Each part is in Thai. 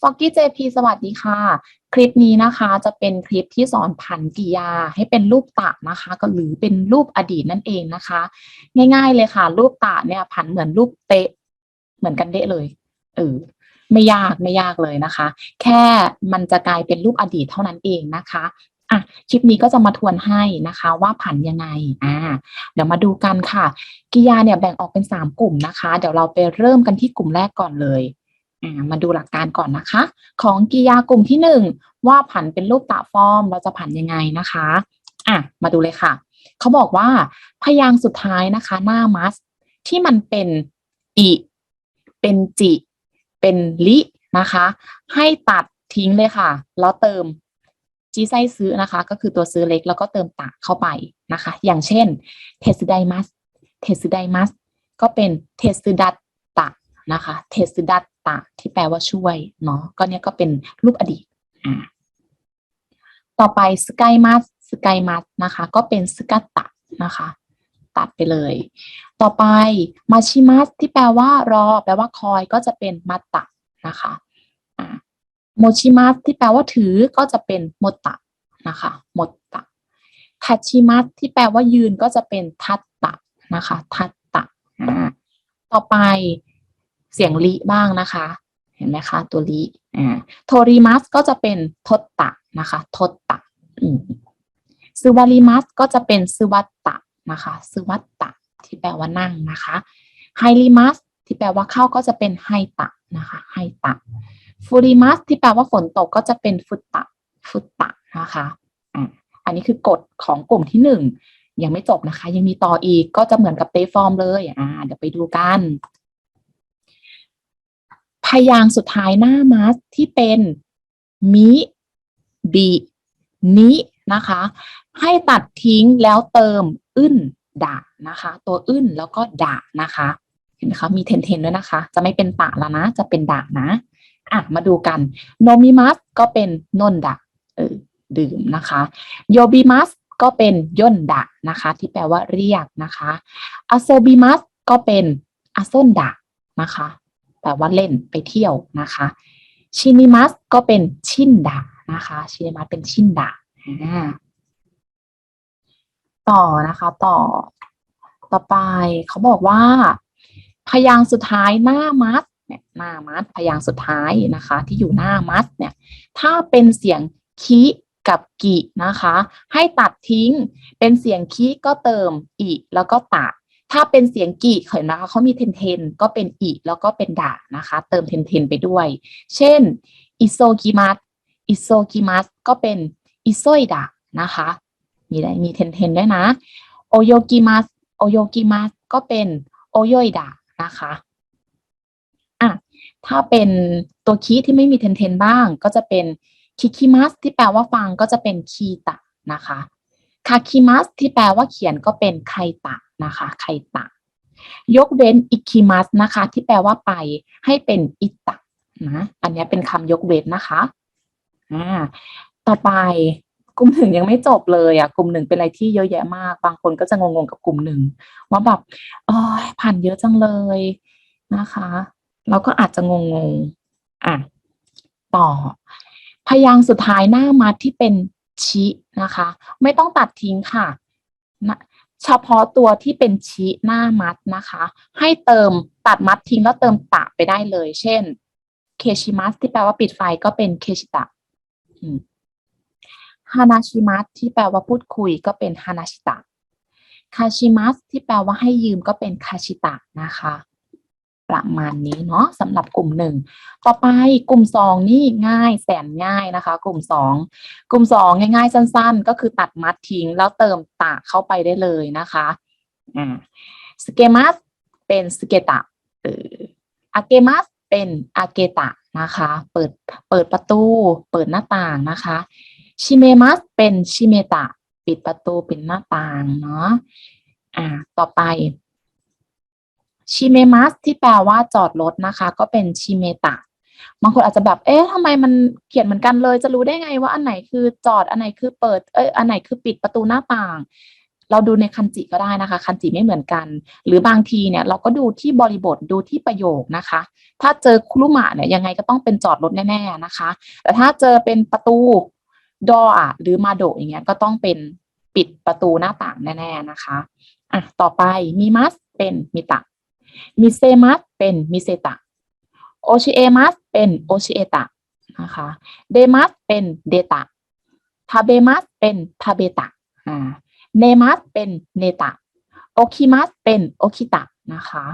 ฟอกกี้เจพีสวัสดีค่ะ คลิปนี้นะคะจะเป็นคลิปที่สอนผันกิริยาให้เป็นรูปตะนะคะ ก็หรือเป็นรูปอดีตนั่นเองนะคะ ง่าย ๆเลยค่ะ รูปตะเนี่ยผันเหมือนรูปเตะ เหมือนกันเดะเลยเออไม่ยากไม่ยากเลยนะคะ แค่มันจะกลายเป็นรูปอดีตเท่านั้นเองนะคะอะคลิปนี้ก็จะมาทวนให้นะคะว่าผันยังไงอ่าเดี๋ยวมาดูกันค่ะกิริยาเนี่ยแบ่งออกเป็นสามกลุ่มนะคะ เดี๋ยวเราไปเริ่มกันที่กลุ่มแรกก่อนเลย มาดูหลักการก่อนนะคะ ของกิยากลุ่มที่หนึ่งว่าผันเป็นรูปตะฟอร์มเราจะผันยังไงนะคะอะมาดูเลยค่ะ เขาบอกว่าพยางค์สุดท้ายนะคะ หน้ามัส ที่มันเป็นอิเป็นจิ เป็นลินะคะ ให้ตัดทิ้งเลยค่ะ แล้วเติมจีไซซื้อนะคะ ก็คือตัวซื้อเล็กแล้วก็เติมตะเข้าไปนะคะ อย่างเช่นเทสไดมัสเทสไดมัสก็เป็นเทสดัต นะคะเทสดัตตะที่แปลว่าช่วยเนาะก็เนี้ยก็เป็นรูปอดีตอ่าต่อไปสกายมัสสกายมัสนะคะ ก็เป็นสกัตตะนะคะ ตัดไปเลย ต่อไปมาชิมัสที่แปลว่ารอ แปลว่าคอยก็จะเป็นมาตะนะคะโมชิมัสที่แปลว่าถือก็จะเป็นโมตะนะคะโมตะทัชิมัสที่แปลว่ายืนก็จะเป็นทัตตะนะคะทัตตะต่อไป เสียงลิบ้างนะคะ เห็นไหมคะ ตัวลิอ่าโทริมัสก็จะเป็นทตตะนะคะทตตะซึวาริมัสก็จะเป็นซึวัตตะนะคะซึวัตตะ ที่แปลว่านั่งนะคะไฮริมัสที่แปลว่าเข้าก็จะเป็นไฮตะนะคะไฮตะฟูริมัสที่แปลว่าฝนตกก็จะเป็นฟุตตะฟุตตะนะคะอันนี้คือกฎของกลุ่มที่หนึ่งยังไม่จบนะคะ ยังมีต่ออีกก็จะเหมือนกับเตฟอร์มเลยอ่าเดี๋ยวไปดูกัน พยางสุดท้ายหน้ามัสที่เป็น มิบินินะคะ ให้ตัดทิ้งแล้วเติมอึ้นดะนะคะ ตัวอึ้นแล้วก็ดะนะคะ เห็นไหมคะ มีเทนเทนด้วยนะคะ จะไม่เป็นตะแล้วนะ จะเป็นดะนะ อะ มาดูกัน โนมิมัสก็เป็นนนดะเออดื่มนะคะ โยบิมัสก็เป็นย่นดะนะคะ ที่แปลว่าเรียกนะคะอโซบิมัสก็เป็นอาซนดะนะคะ แปลว่าเล่นไปเที่ยวนะคะชินิมัสก็เป็นชินดะนะคะชินิมัสเป็นชินดะอ่าต่อนะคะ ต่อ ต่อไปเขาบอกว่า พยางค์สุดท้ายหน้ามัดเนี่ยหน้ามัดพยางค์สุดท้ายนะคะ ที่อยู่หน้ามัดเนี่ยถ้าเป็นเสียงคิกับกินะคะ ให้ตัดทิ้งเป็นเสียงคิก็เติมอิแล้วก็ตะ ถ้าเป็นเสียงกิเห็นนะคะเขามีเทนเทนก็เป็นอิแล้วก็เป็นดะนะคะ เติมเทนเทนไปด้วย เช่นอิโซกิมัสอิโซกิมัสก็เป็นอิโซยดะนะคะ มีอะไรมีเทนเทนด้วยนะโอโยกิมัสโอโยกิมัสก็เป็นโอโยยดะนะคะอะถ้าเป็นตัวคีที่ไม่มีเทนเทนบ้าง ก็จะเป็นคิคิมัสที่แปลว่าฟังก็จะเป็นคีตะนะคะคาคิมัสที่แปลว่าเขียนก็เป็นไคตะ นะคะไคตะ ยกเว้นอิคิมัสนะคะ ที่แปลว่าไปให้เป็นอิตะนะอันนี้เป็นคำยกเว้นนะคะอ่าต่อไปกลุ่มหนึ่งยังไม่จบเลยอะกลุ่มหนึ่งเป็นอะไรที่เยอะแยะมาก บางคนก็จะงงๆกับกลุ่มหนึ่งว่าแบบเออผ่านเยอะจังเลยนะคะเราก็อาจจะงงๆอะต่อ พยางสุดท้ายหน้ามัดที่เป็นชินะคะ ไม่ต้องตัดทิ้งค่ะ เฉพาะตัวที่เป็นชิหน้ามัดนะคะ ให้เติมตัดมัดทิ้งแล้วเติมตะไปได้เลย เช่นเคชิมัสที่แปลว่าปิดไฟก็เป็นเคชิตะฮานาชิมัสที่แปลว่าพูดคุยก็เป็นฮานาชิตะคาชิมัสที่แปลว่าให้ยืมก็เป็นคาชิตะนะคะ ประมาณนี้เนาะสำหรับกลุ่มหนึ่งต่อไปกลุ่มสองนี่ง่ายแสนง่ายนะคะ กลุ่มสองกลุ่มสองง่าย ๆ สั้น ๆ ก็คือตัดมัดทิ้งแล้วเติมตะเข้าไปได้เลยนะคะอ่าสเกมัสเป็นสเกตะเอออาเกมัสเป็นอาเกตะนะคะ เปิดเปิดประตู เปิดหน้าต่างนะคะชิเมมัสเป็นชิเมตะ ปิดประตูปิดหน้าต่างเนาะอ่าต่อไป ชิเมมัสที่แปลว่าจอดรถนะคะ ก็เป็นชิเมตะบางคนอาจจะแบบ เอ๊ะทำไมมันเขียนเหมือนกันเลย จะรู้ได้ไงว่าอันไหนคือจอด อันไหนคือเปิด เอ้ย อันไหนคือปิดประตูหน้าต่าง เราดูในคันจิก็ได้นะคะ คันจิไม่เหมือนกัน หรือบางทีเนี่ยเราก็ดูที่บริบท ดูที่ประโยคนะคะ ถ้าเจอคุรุมะเนี่ยยังไงก็ต้องเป็นจอดรถแน่ๆนะคะ แต่ถ้าเจอเป็นประตูดออะหรือมาโดอย่างเงี้ย ก็ต้องเป็นปิดประตูหน้าต่างแน่ๆนะคะ อะ ต่อไปมีมัสเป็นมิตะ มิเซมัสเป็นมิเซตะโอชิเอมัสเป็นโอชิเอตะนะคะเดมัสเป็นเดตะทาเบมัสเป็นทาเบตะอ่าเนมัสเป็นเนตะโอคิมัสเป็นโอคิตะนะคะ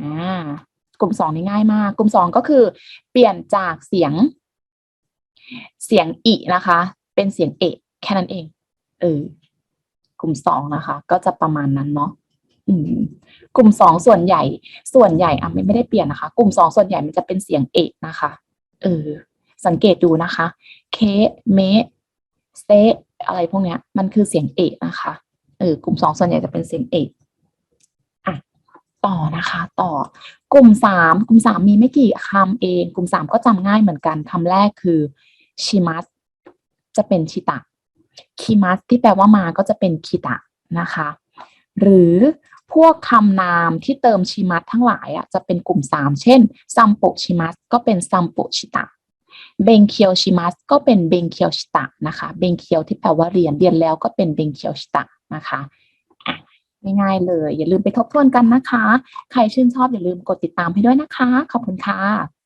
อ่ากลุ่มสองนี่ง่ายมาก กลุ่มสองก็คือ เปลี่ยนจากเสียง เสียงอินะคะ เป็นเสียงเอแค่นั้นเองเออกลุ่มสองนะคะ ก็จะประมาณนั้นเนาะ กลุ่มสองส่วนใหญ่ ส่วนใหญ่อะไม่ไม่ได้เปลี่ยนนะคะ กลุ่มสองส่วนใหญ่มันจะเป็นเสียงเอกนะคะเออสังเกตดูนะคะ เคเมเซอะไรพวกเนี้ย มันคือเสียงเอกนะคะเออกลุ่มสองส่วนใหญ่จะเป็นเสียงเอกอะต่อนะคะ ต่อ กลุ่มสามกลุ่มสามมีไม่กี่คำเอง กลุ่มสามก็จำง่ายเหมือนกันคำแรกคือชิมัสจะเป็นชิตะคิมัสที่แปลว่ามาก็จะเป็นคิตะนะคะ หรือ พวกคำนามที่เติมชิมัสทั้งหลายอะจะเป็นกลุ่มสามเช่นซัมโปชิมัสก็เป็นซัมโปชิตะเบงเคียวชิมัสก็เป็นเบงเคียวชิตะนะคะเบงเคียวที่แปลว่าเรียนเรียนแล้วก็เป็นเบงเคียวชิตะนะคะอะง่ายๆเลย อย่าลืมไปทบทวนกันนะคะ ใครชื่นชอบอย่าลืมกดติดตามให้ด้วยนะคะ ขอบคุณค่ะ